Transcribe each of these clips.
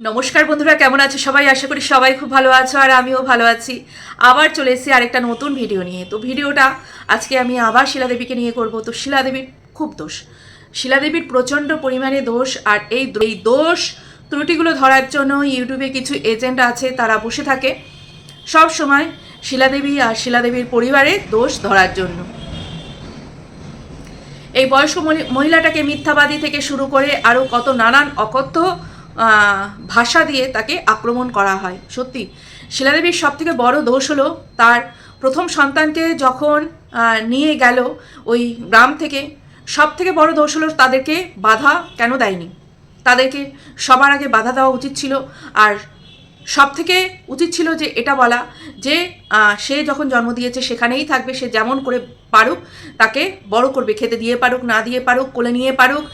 নমস্কার বন্ধুরা, কেমন আছো সবাই? আশা করি সবাই খুব ভালো আছো আর আমিও ভালো আছি। আবার চলে এসেছি আরেকটা নতুন ভিডিও নিয়ে। তো ভিডিওটা আজকে আমি আবার শিলাদেবীকে নিয়ে করব। তো শিলাদেবীর খুব দোষ। শিলাদেবীর প্রচণ্ড পরিমাণে দোষ আর এই এই দোষ ত্রুটিগুলো ধরার জন্য ইউটিউবে কিছু এজেন্ট আছে, তারা বসে থাকে। সব সময় শিলাদেবী আর শিলাদেবীর পরিবারের দোষ ধরার জন্য। এই বয়স্ক মহি- মহিলাটাকে মিথ্যাবাদী থেকে শুরু করে আরও কত নানান অকথ্য ভাষা দিয়ে তাকে আক্রমণ করা হয়। সত্যি, শিলাদেবীর সব থেকে বড় দোষ হলো তার প্রথম সন্তানকে যখন নিয়ে গেল ওই গ্রাম থেকে সব থেকে বড় দোষ হলো তাদেরকে বাধা কেন দেয়নি? তাদেরকে সবার আগে বাধা দেওয়া উচিত ছিল। আর সব থেকে উচিত ছিল যে এটা বলা যে সে যখন জন্ম দিয়েছে সেখানেই থাকবে, সে যেমন করে পারুক, তাকে বড় করবে, খেতে দিয়ে পারুক, না দিয়ে পারুক, কোলে নিয়ে পারুক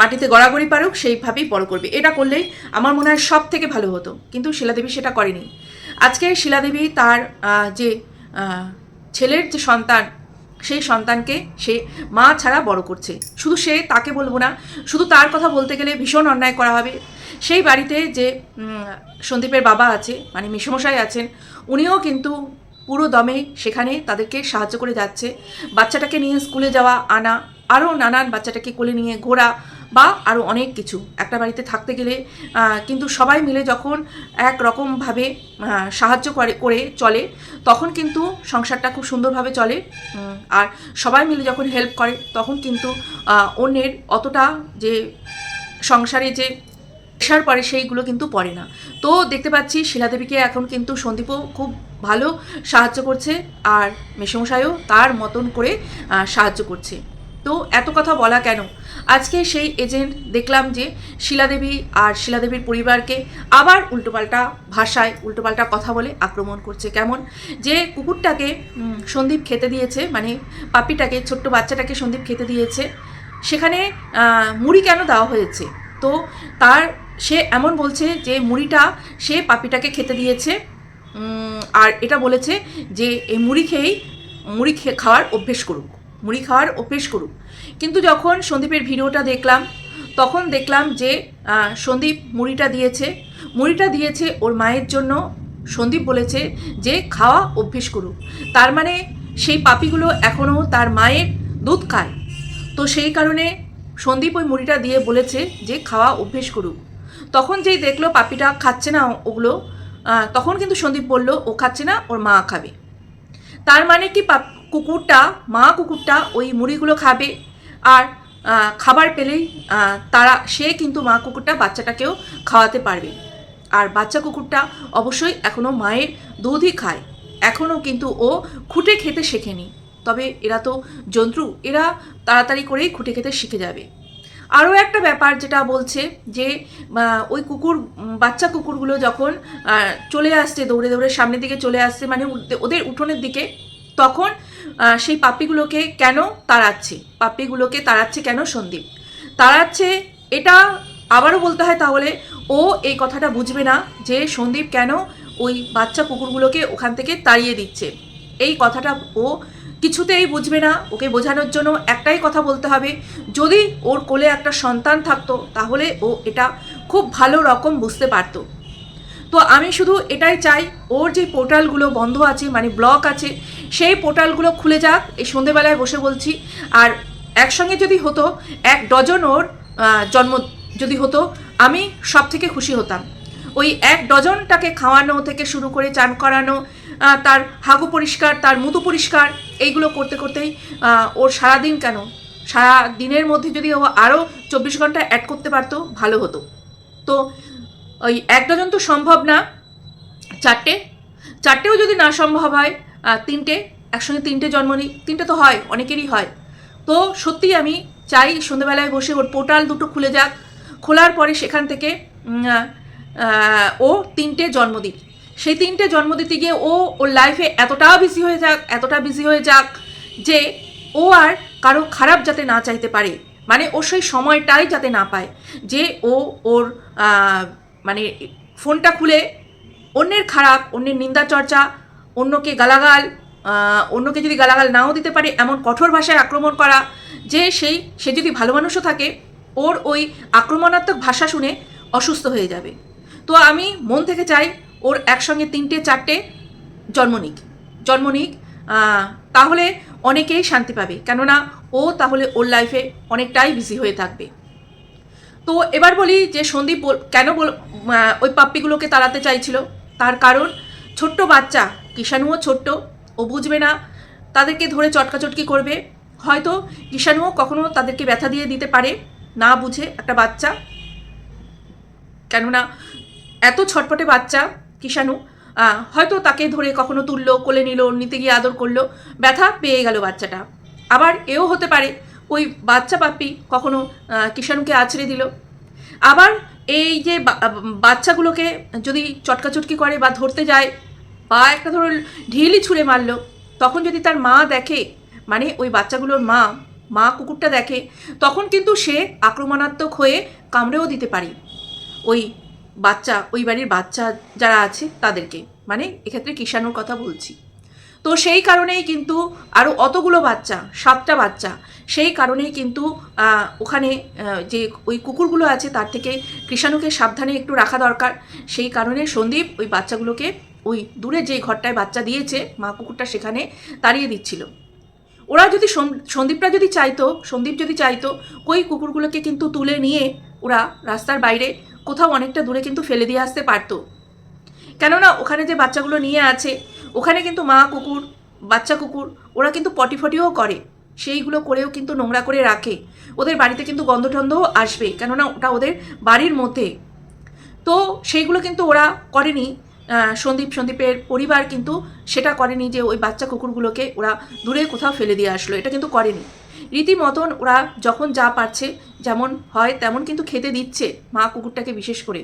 মাটিতে গড়াগড়ি পারুক, সেইভাবেই বড় করবে। এটা করলেই আমার মনে হয় সব থেকে ভালো হতো। কিন্তু শিলাদেবী সেটা করেনি। আজকে শিলাদেবী তার যে ছেলের যে সন্তান, সেই সন্তানকে সে মা ছাড়া বড় করছে। শুধু সে তাকে বলব না, শুধু তার কথা বলতে গেলে ভীষণ অন্যায় করা হবে। সেই বাড়িতে যে সন্দীপের বাবা আছে মানে মেসমশাই আছেন, উনিও কিন্তু পুরো দমে সেখানে তাদেরকে সাহায্য করে যাচ্ছে। বাচ্চাটাকে নিয়ে স্কুলে যাওয়া, আনা, আরও নানান বাচ্চাটাকে কোলে নিয়ে ঘোরা বা আরও অনেক কিছু। একটা বাড়িতে থাকতে গেলে কিন্তু সবাই মিলে যখন এক রকমভাবে সাহায্য করে করে চলে, তখন কিন্তু সংসারটা খুব সুন্দরভাবে চলে। আর সবাই মিলে যখন হেল্প করে, তখন কিন্তু অন্যের অতটা যে সংসারে যে প্রেশার পরে সেইগুলো কিন্তু পড়ে না। তো দেখতে পাচ্ছি শিলাদেবীকে এখন কিন্তু সন্দীপও খুব ভালো সাহায্য করছে আর মেসমশাইও তার মতন করে সাহায্য করছে। তো এত কথা বলা কেন? আজকে সেই এজেন্ট দেখলাম যে শিলাদেবী আর শিলাদেবীর পরিবারকে আবার উল্টোপাল্টা ভাষায় উল্টোপাল্টা কথা বলে আক্রমণ করছে। কেমন? যে কুকুরটাকে সন্দীপ খেতে দিয়েছে মানে পাপিটাকে, ছোট্ট বাচ্চাটাকে সন্দীপ খেতে দিয়েছে, সেখানে মুড়ি কেন দেওয়া হয়েছে? তো তার সে এমন বলছে যে মুড়িটা সে পাপিটাকে খেতে দিয়েছে। আর এটা বলেছে যে এই মুড়ি খেয়েই মুড়ি খেয়ে খাওয়ার অভ্যেস করুক। মুড়ি খাওয়ার অভ্যেস করুক। কিন্তু যখন সন্দীপের ভিডিওটা দেখলাম, তখন দেখলাম যে সন্দীপ মুড়িটা দিয়েছে। মুড়িটা দিয়েছে ওর মায়ের জন্য। সন্দীপ বলেছে যে খাওয়া অভ্যেস করুক। তার মানে সেই পাপিগুলো এখনও তার মায়ের দুধ খায়। তো সেই কারণে সন্দীপ ওই মুড়িটা দিয়ে বলেছে যে খাওয়া অভ্যেস করুক। তখন যেই দেখল পাপিটা খাচ্ছে না ওগুলো তখন কিন্তু সন্দীপ বলল, ও খাচ্ছে না, ওর মা খাবে। তার মানে কি কুকুরটা, মা কুকুরটা ওই মুড়িগুলো খাবে। আর খাবার পেলেই তারা, সে কিন্তু মা কুকুরটা বাচ্চাটাকেও খাওয়াতে পারবে। আর বাচ্চা কুকুরটা অবশ্যই এখনও মায়ের দুধই খায়। এখনও কিন্তু ও খুঁটে খেতে শেখেনি। তবে এরা তো জন্তু, এরা তাড়াতাড়ি করেই খুঁটে খেতে শিখে যাবে। আরও একটা ব্যাপার যেটা বলছে যে ওই কুকুর বাচ্চা কুকুরগুলো যখন চলে আসছে, দৌড়ে দৌড়ে সামনের দিকে চলে আসছে মানে ওদের উঠোনের দিকে, তখন সেই পাপ্পিগুলোকে কেন তাড়াচ্ছে? পাপ্পিগুলোকে তাড়াচ্ছে কেন সন্দীপ? তাড়াচ্ছে, এটা আবারও বলতে হয় তাহলে, ও এই কথাটা বুঝবে না যে সন্দীপ কেন ওই বাচ্চা কুকুরগুলোকে ওখান থেকে তাড়িয়ে দিচ্ছে। এই কথাটা ও কিছুতেই বুঝবে না। ওকে বোঝানোর জন্য একটাই কথা বলতে হবে, যদি ওর কোলে একটা সন্তান থাকতো, তাহলে ও এটা খুব ভালো রকম বুঝতে পারতো। তো আমি শুধু এটাই চাই, ওর যে পোর্টালগুলো বন্ধ আছে মানে ব্লক আছে, সেই পোর্টালগুলো খুলে যাক, এই সন্ধেবেলায় বসে বলছি। আর একসঙ্গে যদি হতো, এক ডজন ওর জন্ম যদি হতো, আমি সব থেকে খুশি হতাম। ওই এক ডজনটাকে খাওয়ানো থেকে শুরু করে চান করানো তার হাগু পরিষ্কার, তার মুতু পরিষ্কার, এইগুলো করতে করতেই ওর সারাদিন কেন? সারা দিনের মধ্যে যদি ও আরও চব্বিশ ঘণ্টা অ্যাড করতে পারতো, ভালো হতো। তো ওই এক ডজন তো সম্ভব না, চারটে। চারটেও যদি না সম্ভব হয় তিনটে, একসঙ্গে তিনটে জন্ম নিই। তিনটে তো হয়, অনেকেরই হয়। তো সত্যি আমি চাই সন্ধেবেলায় বসে ওর পোর্টাল দুটো খুলে যাক। খোলার পরে সেখান থেকে ও তিনটে জন্ম দিক। সেই তিনটে জন্ম দিতে গিয়ে ও ওর লাইফে এতটা বিজি হয়ে যাক, এতটা বিজি হয়ে যাক যে ও আর কারও খারাপ যাতে না চাইতে পারে। মানে ও সেই সময়টাই যাতে না পায় যে ও ওর মানে ফোনটা খুলে অন্যের খারাপ, অন্যের নিন্দা চর্চা, অন্যকে গালাগাল অন্যকে যদি গালাগাল নাও দিতে পারে এমন কঠোর ভাষায় আক্রমণ করা, যে সেই, সে যদি ভালো মানুষও থাকে, ওর ওই আক্রমণাত্মক ভাষা শুনে অসুস্থ হয়ে যাবে। তো আমি মন থেকে চাই ওর একসঙ্গে তিনটে, চারটে জন্ম নিক। জন্ম নিক তাহলে অনেকেই শান্তি পাবে। কেননা ও তাহলে ওর লাইফে অনেকটাই বিজি হয়ে থাকবে। তো এবার বলি যে সন্দীপ কেন ওই পাপ্পিগুলোকে তাড়াতে চাইছিল? তার কারণ ছোট্ট বাচ্চা, কিষাণুও ছোট্ট, ও বুঝবে না তাদেরকে ধরে চটকাচটকি করবে। হয়তো কিষাণুও কখনো তাদেরকে ব্যথা দিয়ে দিতে পারে, না বুঝে একটা বাচ্চা। কেননা এত ছটপটে বাচ্চা কিষাণু হয়তো তাকে ধরে কখনো তুললো, কোলে নিল, নিতে গিয়ে আদর করল, ব্যথা পেয়ে গেল বাচ্চাটা। আবার এও হতে পারে, ওই বাচ্চা পাপ্পি কখনো কিষাণুকে আছড়ে দিল। আবার এই যে বাচ্চাগুলোকে যদি চটকাচটকি করে বা ধরতে যায়, বা একটা ধরো ঢিলই ছুঁড়ে মারলো, তখন যদি তার মা দেখে মানে ওই বাচ্চাগুলোর মা মা কুকুরটা দেখে, তখন কিন্তু সে আক্রমণাত্মক হয়ে কামড়েও দিতে পারে। ওই বাচ্চা, ওই বাড়ির বাচ্চা যারা আছে তাদেরকে। মানে এক্ষেত্রে কিষাণুর কথা বলছি। তো সেই কারণেই কিন্তু আরও অতগুলো বাচ্চা, সাতটা বাচ্চা, সেই কারণেই কিন্তু ওখানে যে ওই কুকুরগুলো আছে তার থেকে কৃষাণুকে সাবধানে একটু রাখা দরকার। সেই কারণে সন্দীপ ওই বাচ্চাগুলোকে ওই দূরে যে ঘরটায় বাচ্চা দিয়েছে, মা কুকুরটা সেখানে তাড়িয়ে দিচ্ছিল। ওরা যদি সন- সন্দীপরা যদি চাইতো, সন্দীপ যদি চাইতো ওই কুকুরগুলোকে কিন্তু তুলে নিয়ে ওরা রাস্তার বাইরে কোথাও অনেকটা দূরে কিন্তু ফেলে দিয়ে আসতে পারতো। কেননা ওখানে যে বাচ্চাগুলো নিয়ে আছে, ওখানে কিন্তু মা কুকুর, বাচ্চা কুকুর, ওরা কিন্তু পটি ফটিও করে। সেইগুলো করেও কিন্তু নোংরা করে রাখে। ওদের বাড়িতে কিন্তু গন্ধ টন্ধও আসবে, কেননা ওটা ওদের বাড়ির মধ্যে। তো সেইগুলো কিন্তু ওরা করেনি। সন্দীপ, সন্দীপের পরিবার কিন্তু সেটা করেনি যে ওই বাচ্চা কুকুরগুলোকে ওরা দূরে কোথাও ফেলে দিয়ে আসলো। এটা কিন্তু করেনি। রীতিমতন ওরা যখন যা পারছে, যেমন হয় তেমন কিন্তু খেতে দিচ্ছে মা কুকুরটাকে বিশেষ করে,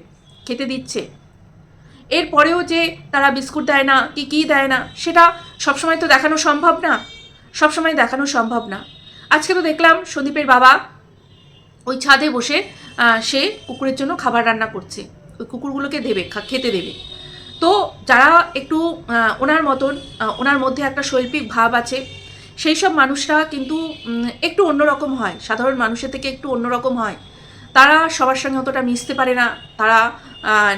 খেতে দিচ্ছে। এরপরেও যে তারা বিস্কুট দেয় না, কি কী দেয় না, সেটা সবসময় তো দেখানো সম্ভব না। সবসময় দেখানো সম্ভব না। আজকে তো দেখলাম সন্দীপের বাবা ওই ছাদে বসে সে কুকুরের জন্য খাবার রান্না করছে। ওই কুকুরগুলোকে দেবে খেতে দেবে। তো যারা একটু ওনার মতন ওনার মধ্যে একটা শৈল্পিক ভাব আছে সেই সব মানুষরা কিন্তু একটু অন্যরকম হয়। সাধারণ মানুষের থেকে একটু অন্যরকম হয়। তারা সবার সঙ্গে অতটা মিশতে পারে না। তারা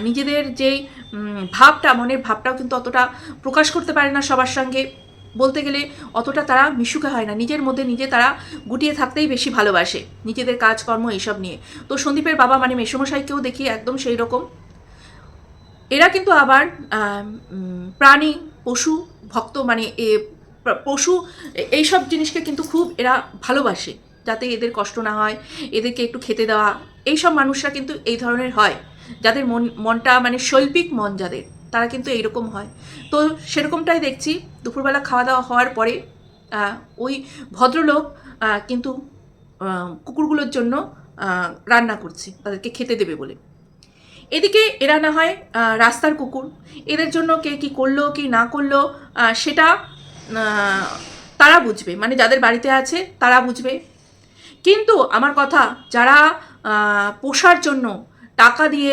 নিজেদের যেই ভাবটা, মনের ভাবটাও কিন্তু অতটা প্রকাশ করতে পারে না সবার সঙ্গে। বলতে গেলে অতটা তারা মিশুকে হয় না। নিজের মধ্যে নিজে তারা গুটিয়ে থাকতেই বেশি ভালোবাসে। নিজেদের কাজকর্ম এইসব নিয়ে। তো সন্দীপের বাবা মানে মেসমশাইকেও দেখি একদম সেই রকম। এরা কিন্তু আবার প্রাণী, পশু, ভক্ত মানে এ পশু, এইসব জিনিসকে কিন্তু খুব এরা ভালোবাসে, যাতে এদের কষ্ট না হয়, এদেরকে একটু খেতে দেওয়া, এইসব মানুষরা কিন্তু এই ধরনের হয়। যাদের মন, মনটা মানে শৈল্পিক মন যাদের, তারা কিন্তু এইরকম হয়। তো সেরকমটাই দেখছি, দুপুরবেলা খাওয়া দাওয়া হওয়ার পরে ওই ভদ্রলোক কিন্তু কুকুরগুলোর জন্য রান্না করছে, তাদেরকে খেতে দেবে বলে। এদিকে এরা না হয় রাস্তার কুকুর, এদের জন্য কে কি করল, কি না করল সেটা তারা বুঝবে মানে যাদের বাড়িতে আছে তারা বুঝবে। কিন্তু আমার কথা, যারা পোষার জন্য টাকা দিয়ে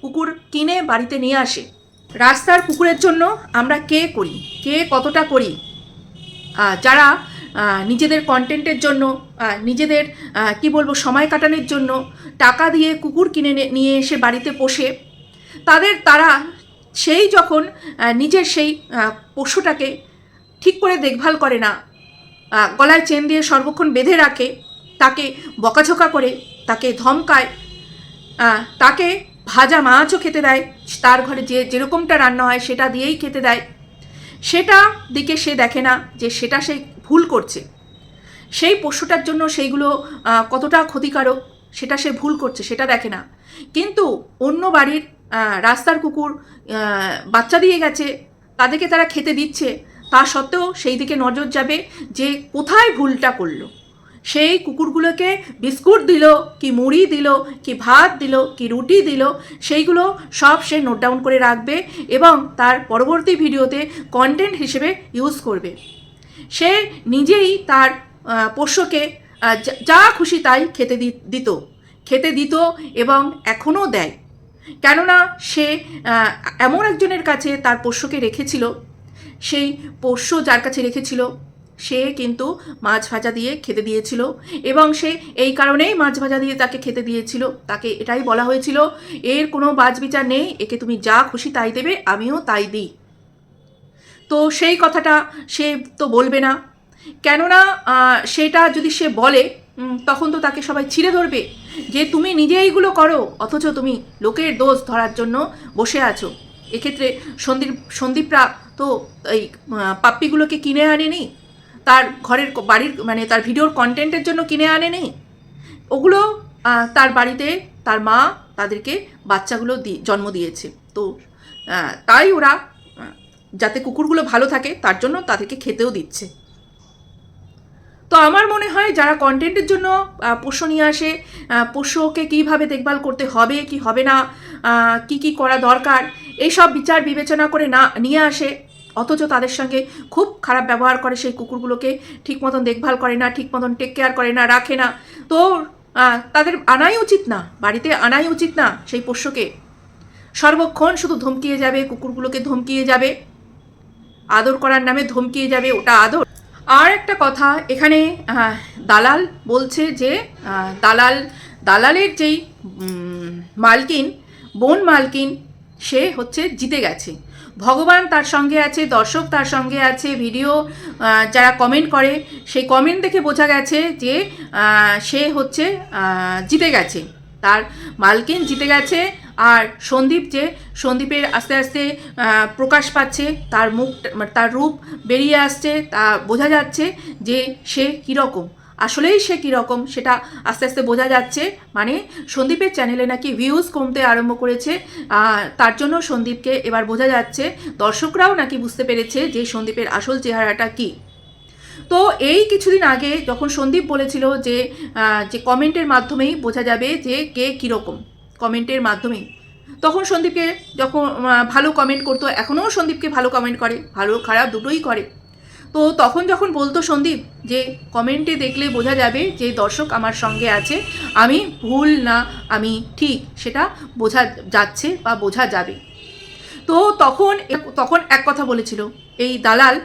কুকুর কিনে বাড়িতে নিয়ে আসে, রাস্তার কুকুরের জন্য আমরা কে করি? কে কতটা করি? যারা নিজেদের কন্টেন্টের জন্য নিজেদের কি বলব, সময় কাটানোর জন্য টাকা দিয়ে কুকুর কিনে নিয়ে এসে বাড়িতে পোষে, তাদের তারা সেই যখন নিজের সেই পশুটাকে ঠিক করে দেখভাল করে না। গলায় চেন দিয়ে সর্বক্ষণ বেঁধে রাখে, তাকে বকাঝোকা করে, তাকে ধমকায় তাকে ভাজা মাছও খেতে দেয়, তার ঘরে যে যেরকমটা রান্না হয় সেটা দিয়েই খেতে দেয়। সেটা দিকে সে দেখে না যে সেটা সে ভুল করছে। সেই পশুটার জন্য সেইগুলো কতটা ক্ষতিকারক সেটা সে ভুল করছে, সেটা দেখে না। কিন্তু অন্য বাড়ির রাস্তার কুকুর বাচ্চা দিয়ে গেছে, তাদেরকে তারা খেতে দিচ্ছে তা সত্ত্বেও সেই দিকে নজর যাবে যে কোথায় ভুলটা করল। সেই কুকুরগুলোকে বিস্কুট দিল, কি মুড়ি দিল, কি ভাত দিল, কি রুটি দিল, সেইগুলো সব সে নোট ডাউন করে রাখবে এবং তার পরবর্তী ভিডিওতে কন্টেন্ট হিসেবে ইউজ করবে। সে নিজেই তার পোষ্যকে যা- খুশি তাই খেতে দিত খেতে দিত এবং এখনও দেয়। কেননা সে এমন একজনের কাছে তার পোষ্যকে রেখেছিল সেই পোষ্য যার কাছে রেখেছিল, সে কিন্তু মাছ ভাজা দিয়ে খেতে দিয়েছিল এবং সে এই কারণেই মাছ ভাজা দিয়ে তাকে খেতে দিয়েছিল। তাকে এটাই বলা হয়েছিল, এর কোনো বাজ বিচার নেই, একে তুমি যা খুশি তাই দেবে, আমিও তাই দিই। তো সেই কথাটা সে তো বলবে না। কেননা সেটা যদি সে বলে তখন তো তাকে সবাই ছিঁড়ে ধরবে যে তুমি নিজে এইগুলো করো, অথচ তুমি লোকের দোষ ধরার জন্য বসে আছো। এক্ষেত্রে সন্দীপ, সন্দীপরা তো এই পাপ্পিগুলোকে কিনে আনেনি? তার ঘরের বাড়ির মানে তার ভিডিওর কন্টেন্টের জন্য কিনে আনেনি? ওগুলো তার বাড়িতে তার মা তাদেরকে বাচ্চাগুলো জন্ম দিয়েছে। তো তাই ওরা যাতে কুকুরগুলো ভালো থাকে, তার জন্য তাদেরকে খেতেও দিচ্ছে। তো আমার মনে হয় যারা কন্টেন্টের জন্য পোষ্য নিয়ে আসে পোষ্যকে কীভাবে দেখভাল করতে হবে, কি হবে না কি কি করা দরকার, এইসব বিচার বিবেচনা করে না, নিয়ে আসে অথচ তাদের সঙ্গে খুব খারাপ ব্যবহার করে সেই কুকুরগুলোকে, ঠিক মতন দেখভাল করে না, ঠিক মতন টেক কেয়ার করে না, রাখে না। তো তাদের আনাই উচিত না, বাড়িতে আনাই উচিত না সেই পোষ্যকে। সর্বক্ষণ শুধু ধমকিয়ে যাবে, কুকুরগুলোকে ধমকিয়ে যাবে। আদর করার নামে ধমকিয়ে যাবে, ওটা আদর। আর একটা কথা, এখানে দালাল বলছে যে দালাল, দালালের যেই মালকিন, বোন মালকিন, সে হচ্ছে জিতে গেছে। ভগবান তার সঙ্গে আছে, দর্শক তার সঙ্গে আছে, ভিডিও যারা কমেন্ট করে, সেই কমেন্ট দেখে বোঝা গেছে যে সে হচ্ছে জিতে গেছে। তার মালকিন জিতে গেছে আর সন্দীপ যে, সন্দীপের আস্তে আস্তে প্রকাশ পাচ্ছে, তার মুখ, তার রূপ বেরিয়ে আসছে, তা বোঝা যাচ্ছে যে সে কীরকম। আসলেই সে কীরকম সেটা আস্তে আস্তে বোঝা যাচ্ছে। মানে সন্দীপের চ্যানেলে নাকি ভিউজ কমতে আরম্ভ করেছে তার জন্য সন্দীপকে এবার বোঝা যাচ্ছে। দর্শকরাও নাকি বুঝতে পেরেছে যে সন্দীপের আসল চেহারাটা কী। তো এই কিছুদিন আগে যখন সন্দীপ বলেছিল যে যে কমেন্টের মাধ্যমেই বোঝা যাবে যে কে কীরকম, কমেন্টের মাধ্যমেই। তখন সন্দীপকে যখন ভালো কমেন্ট করতো, এখনও সন্দীপকে ভালো কমেন্ট করে, ভালো খারাপ দুটোই করে। তো তখন যখন বলতো সন্দীপ যে কমেন্টে দেখলে বোঝা যাবে যে দর্শক আমার সঙ্গে আছে, আমি ভুল না, আমি ঠিক, সেটা বোঝা যাচ্ছে বা বোঝা যাবে। তো তখন তখন এক কথা বলেছিল, এই দালাল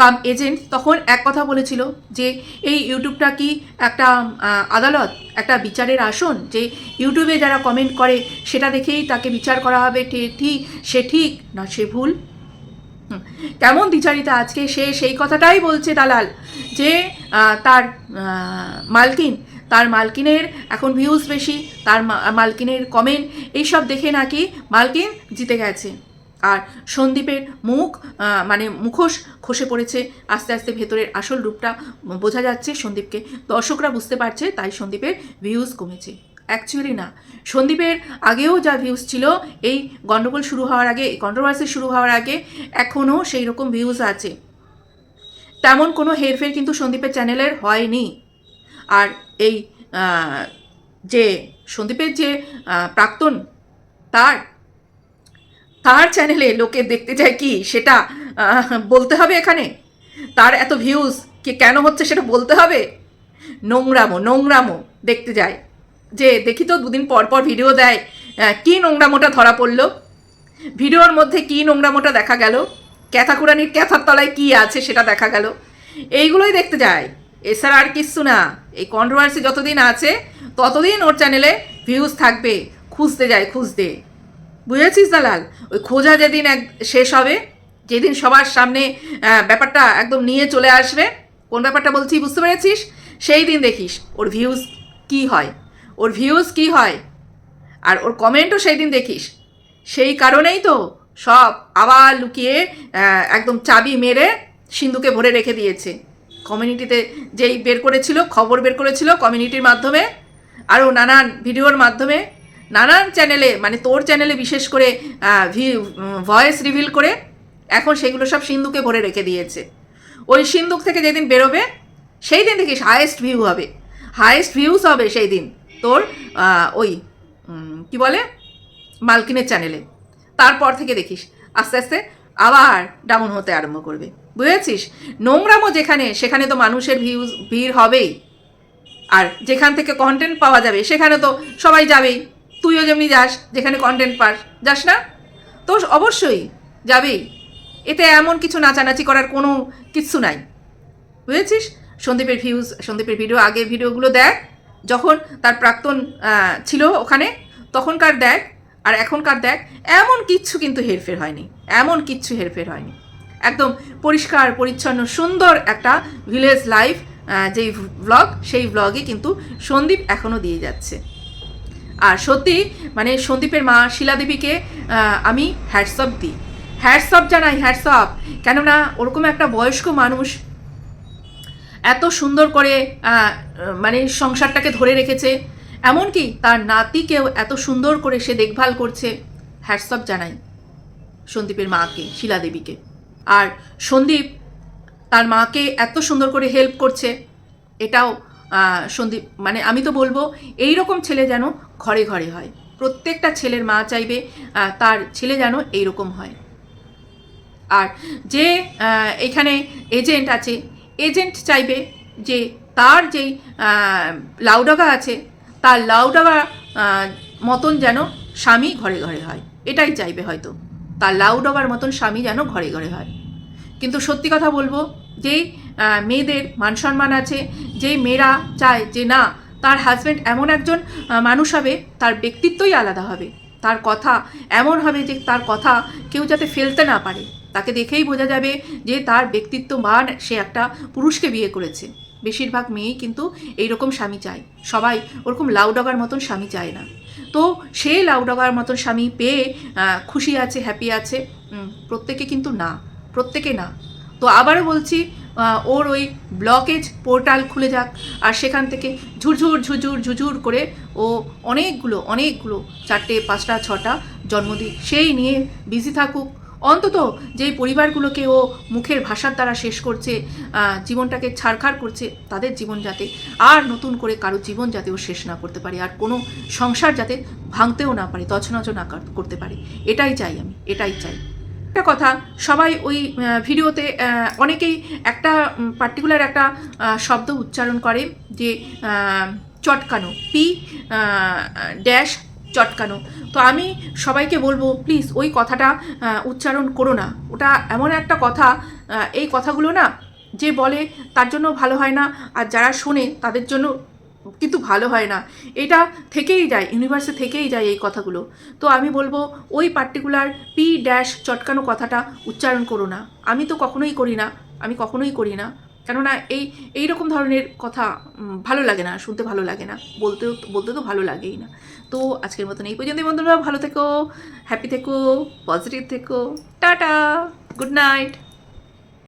কাম এজেন্ট তখন এক কথা বলেছিল যে এই ইউটিউবটা কি একটা আদালত, একটা বিচারের আসন? যে ইউটিউবে যারা কমেন্ট করে, সেটা দেখেই তাকে বিচার করা হবে ঠিক, সে ঠিক, না সে ভুল? কেমন দ্বিচারিতা আজকে? সে সেই কথাটাই বলছে দালাল যে তার মালকিন, তার মালকিনের এখন ভিউজ বেশি, তার মালকিনের কমেন্ট এইসব দেখে নাকি মালকিন জিতে গেছে। আর সন্দীপের মুখ মানে মুখোশ খসে পড়েছে। আস্তে আস্তে ভেতরের আসল রূপটা বোঝা যাচ্ছে সন্দীপকে। দর্শকরা বুঝতে পারছে, তাই সন্দীপের ভিউজ কমেছে। অ্যাকচুয়ালি না। সন্দীপের আগেও যা ভিউজ ছিল, এই গণ্ডগোল শুরু হওয়ার আগে কন্ট্রোভার্সি শুরু হওয়ার আগে, এখনও সেই রকম ভিউজ আছে। তেমন কোনো হেরফের কিন্তু সন্দীপের চ্যানেলের হয়নি। আর এই যে সন্দীপের যে প্রাক্তন তার তার চ্যানেলে লোকে দেখতে চায় কি, সেটা বলতে হবে এখানে। তার এত ভিউজ কি কেন হচ্ছে সেটা বলতে হবে? নোংরামো নোংরামো দেখতে যায়। যে দেখি তো দুদিন পর পর ভিডিও দেয় কি নোংরামোটা ধরা পড়ল? ভিডিওর মধ্যে কি নোংরামোটা দেখা গেল? ক্যাথাকুরানির ক্যাথার তলায় কি আছে সেটা দেখা গেল। এইগুলোই দেখতে যায়। এছাড়া আর কিচ্ছু না। এই কন্ট্রোভার্সি যতদিন আছে, ততদিন ওর চ্যানেলে ভিউজ থাকবে। খুঁজতে যায়, খুঁজতে। বুঝেছিস দালাল? ওই খোঁজা যেদিন এক শেষ হবে, যেদিন সবার সামনে ব্যাপারটা একদম নিয়ে চলে আসবে, কোন ব্যাপারটা বলছি বুঝতে পেরেছিস? সেই দিন দেখিস ওর ভিউজ কি হয়। ওর ভিউজ কি হয়? আর ওর কমেন্টও সেই দিন দেখিস। সেই কারণেই তো সব আবার লুকিয়ে একদম চাবি মেরে সিন্ধুকে ভরে রেখে দিয়েছে। কমিউনিটিতে যেই বের করেছিল, খবর বের করেছিল কমিউনিটির মাধ্যমে, আরও নানান ভিডিওর মাধ্যমে, নানান চ্যানেলে মানে তোর চ্যানেলে বিশেষ করে ভয়েস রিভিল করে এখন সেগুলো সব সিন্ধুকে ভরে রেখে দিয়েছে। ওই সিন্ধুক থেকে যেদিন বেরোবে সেই দিন দেখিস হায়েস্ট ভিউ হবে। হায়েস্ট ভিউজ হবে সেই দিন তোর ওই কি বলে? মালকিনের চ্যানেলে তারপর থেকে দেখিস, আস্তে আস্তে আবার ডাউন হতে আরম্ভ করবে। বুঝেছিস? নোংরামো যেখানে, সেখানে তো মানুষের ভিউজ ভিড় হবেই। আর যেখান থেকে কন্টেন্ট পাওয়া যাবে, সেখানে তো সবাই যাবেই। তুইও যেমনি যাস, যেখানে কন্টেন্ট পাস, যাস না? তো অবশ্যই যাবেই। এতে এমন কিছু নাচানাচি করার কোনো কিচ্ছু নাই। বুঝেছিস? সন্দীপের ভিউজ সন্দীপের ভিডিও আগের ভিডিওগুলো দেখ। যখন তার প্রাক্তন ছিল ওখানে, তখনকার দেখ আর এখনকার দেখ, এমন কিচ্ছু কিন্তু হেরফের হয়নি। এমন কিচ্ছু হেরফের হয়নি। একদম পরিষ্কার, পরিচ্ছন্ন, সুন্দর একটা ভিলেজ লাইফ যেই ব্লগ সেই ব্লগে কিন্তু সন্দীপ এখনও দিয়ে যাচ্ছে। আর সত্যি মানে সন্দীপের মা শিলাদেবীকে আমি হ্যাটসঅপ দিই। হ্যাটসঅপ জানাই হ্যাটসঅপ কেননা ওরকম একটা বয়স্ক মানুষ এত সুন্দর করে মানে সংসারটাকে ধরে রেখেছে। এমনকি তার নাতিকেও এত সুন্দর করে সে দেখভাল করছে হ্যাটসঅপ জানাই সন্দীপের মাকে, শিলাদেবীকে। আর সন্দীপ তার মাকে এত সুন্দর করে হেল্প করছে, এটাও সন্দীপ মানে আমি তো বলব এই রকম ছেলে যেন ঘরে ঘরে হয়। প্রত্যেকটা ছেলের মা চাইবে তার ছেলে যেন এইরকম হয়। আর যে এখানে এজেন্ট আছে এজেন্ট চাইবে যে তার যেই লাউডাগা আছে, তার লাউডাগা মতন যেন স্বামী ঘরে ঘরে হয়। এটাই চাইবে হয়তো। তার লাউডাগার মতন স্বামী যেন ঘরে ঘরে হয়। কিন্তু সত্যি কথা বলব, যেই মেয়েদের মান সম্মান আছে, যেই মেয়েরা চায় যে না, তার হাজব্যান্ড এমন একজন মানুষ হবে, তার ব্যক্তিত্বই আলাদা হবে। তার কথা এমন হবে যে তার কথা কেউ যাতে ফেলতে না পারে। তাকে দেখেই বোঝা যাবে যে তার ব্যক্তিত্ব মান সে একটা পুরুষকে বিয়ে করেছে। বেশিরভাগ মেয়েই কিন্তু এইরকম স্বামী চায়। সবাই ওরকম লাউডগার মতন স্বামী চায় না। তো সে লাউডগার মতন স্বামী পেয়ে খুশি আছে হ্যাপি আছে প্রত্যেকে কিন্তু না, প্রত্যেকে না। তো আবারও বলছি ওর ওই ব্লকেজ পোর্টাল খুলে যাক আর সেখান থেকে ঝুরঝুর ঝুঝুর ঝুঝুর করে ও অনেকগুলো অনেকগুলো চারটে, পাঁচটা, ছটা জন্মদিন সেই নিয়ে বিজি থাকুক অন্তত যেই পরিবারগুলোকে ও মুখের ভাষার দ্বারা শেষ করছে জীবনটাকে ছাড়খাড় করছে, তাদের জীবন যাতে আর নতুন করে কারও জীবন যাতে ও শেষ না করতে পারে, আর কোনো সংসার যাতে ভাঙতেও না পারে, তছনছ না করতে পারে। এটাই চাই আমি, এটাই চাই। একটা কথা, সবাই ওই ভিডিওতে অনেকেই একটা পার্টিকুলার একটা শব্দ উচ্চারণ করে যে চটকানো পি ড্যাশ চটকানো। তো আমি সবাইকে বলব প্লিজ ওই কথাটা উচ্চারণ করো না। ওটা এমন একটা কথা এই কথাগুলো না যে বলে তার জন্য ভালো হয় না, আর যারা শোনে তাদের জন্য কিন্তু ভালো হয় না। এটা থেকেই যায় ইউনিভার্সে থেকেই যায় এই কথাগুলো। তো আমি বলব, ওই পার্টিকুলার পি ড্যাশ চটকানো কথাটা উচ্চারণ করো না। আমি তো কখনোই করি না, আমি কখনোই করি না। কেননা এই এই রকম ধরনের কথা ভালো লাগে না, শুনতে ভালো লাগে না, বলতেও, বলতে তো ভালো লাগেই না। তো আজকের মতন এই পর্যন্তই বন্ধুরা, ভালো থেকো হ্যাপি থেকো পজিটিভ থেকো, টাটা গুড নাইট